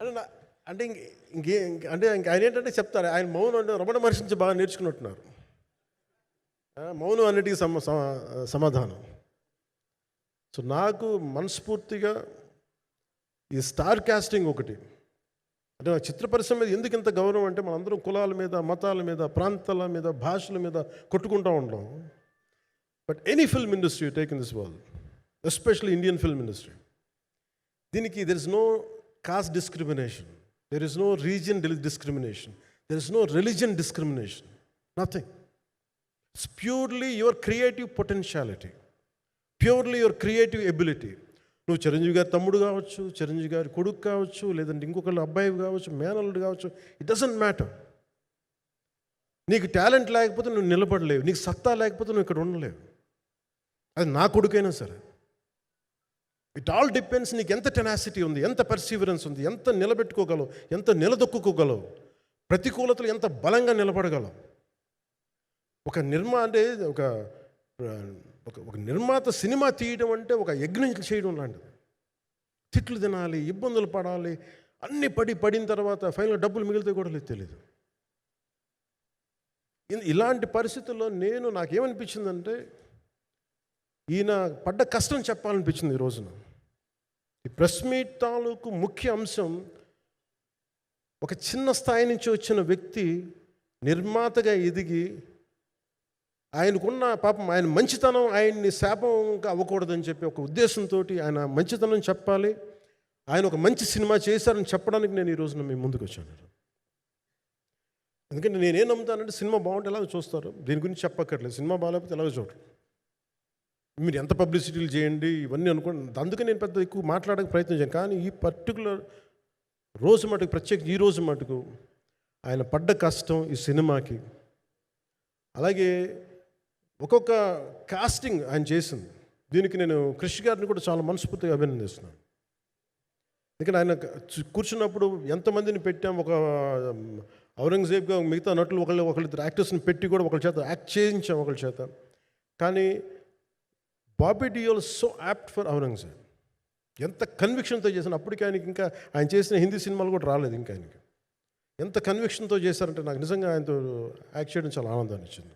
అంటే నా అంటే ఇంక ఇంకే అంటే ఇంక ఆయన ఏంటంటే చెప్తారు ఆయన మౌనం అంటే రమణ మహర్షి నుంచి బాగా నేర్చుకున్నట్టున్నారు. మౌనం అన్నిటికీ సమ సమాధానం. సో నాకు మనస్ఫూర్తిగా ఈ స్టార్ కాస్టింగ్ ఒకటి. అంటే నా చిత్ర పరిశ్రమ మీద ఎందుకు ఇంత గౌరవం అంటే మనందరం కులాల మీద మతాల మీద ప్రాంతాల మీద భాషల మీద కొట్టుకుంటూ ఉంటాం but any film industry take in this world especially Indian film industry. దీనికి there is no caste discrimination there is no region discrimination there is no religion discrimination nothing it's purely your creative potentiality purely your creative ability నువ్వు చిరంజీవి గారి తమ్ముడు కావచ్చు చిరంజీవి గారి కొడుకు కావచ్చు లేదంటే ఇంకొకళ్ళు అబ్బాయి కావచ్చు మేనల్లుడు కావచ్చు ఇట్ డజంట్ మ్యాటర్ నీకు టాలెంట్ లేకపోతే నువ్వు నిలబడలేవు. నీకు సత్తా లేకపోతే నువ్వు ఇక్కడ ఉండలేవు. అది నా కొడుకైనా సరే. ఇట్ ఆల్ డిపెండ్స్ నీకు ఎంత టెనాసిటీ ఉంది ఎంత పర్సీవరెన్స్ ఉంది ఎంత నిలబెట్టుకోగలవు ఎంత నిలదొక్కుకోగలవు ప్రతికూలతలు ఎంత బలంగా నిలబడగలవు. ఒక నిర్మా అంటే ఒక ఒక ఒక నిర్మాత సినిమా తీయడం అంటే ఒక యజ్ఞం చేయడం లాంటిది. తిట్లు తినాలి ఇబ్బందులు పడాలి అన్ని పడి పడిన తర్వాత ఫైనల్ డబ్బులు మిగిలితే కూడా లేదు తెలియదు ఇలాంటి పరిస్థితుల్లో నేను నాకేమనిపించిందంటే ఈయన పడ్డ కష్టం చెప్పాలనిపించింది ఈ రోజున. ప్రెస్ మీట్ తాలూకు ముఖ్య అంశం ఒక చిన్న స్థాయి నుంచి వచ్చిన వ్యక్తి నిర్మాతగా ఎదిగి ఆయనకున్న పాపం ఆయన మంచితనం ఆయన్ని శాపంగా అవ్వకూడదని చెప్పి ఒక ఉద్దేశంతో ఆయన మంచితనం చెప్పాలి. ఆయన ఒక మంచి సినిమా చేశారని చెప్పడానికి నేను ఈ రోజున మీ ముందుకు వచ్చాను. ఎందుకంటే నేనేం నమ్ముతానంటే సినిమా బాగుంటే ఎలాగో చూస్తారు. దీని గురించి చెప్పక్కర్లేదు. సినిమా బాగాలేకపోతే ఎలాగో చూడరు. మీరు ఎంత పబ్లిసిటీలు చేయండి ఇవన్నీ అనుకోండి. అందుకే నేను పెద్ద ఎక్కువ మాట్లాడక ప్రయత్నించాను కానీ ఈ పర్టికులర్ రోజు మటుకు ప్రత్యేక ఈ రోజు మటుకు ఆయన పడ్డ కష్టం ఈ సినిమాకి. అలాగే ఒక్కొక్క కాస్టింగ్ ఆయన చేసింది. దీనికి నేను కృషి గారిని కూడా చాలా మనస్ఫూర్తిగా అభినందిస్తున్నాను. ఎందుకంటే ఆయన కూర్చున్నప్పుడు ఎంతమందిని పెట్టాం ఒక ఔరంగజేబ్గా మిగతా నటులు ఒకళ్ళు ఒకళ్ళిద్దరు యాక్టర్స్ని పెట్టి కూడా ఒకళ్ళ చేత యాక్ట్ చేయించాం ఒకళ్ళ చేత. కానీ Bobby Deol so apt for Aurangzeb. ఎంత కన్విక్షన్తో చేసిన అప్పటికి ఆయనకి ఇంకా ఆయన చేసిన హిందీ సినిమాలు కూడా రాలేదు ఇంకా ఆయనకి. ఎంత కన్విక్షన్తో చేశారంటే నాకు నిజంగా ఆయనతో యాక్ట్ చేయడం చాలా ఆనందాన్ని ఇచ్చింది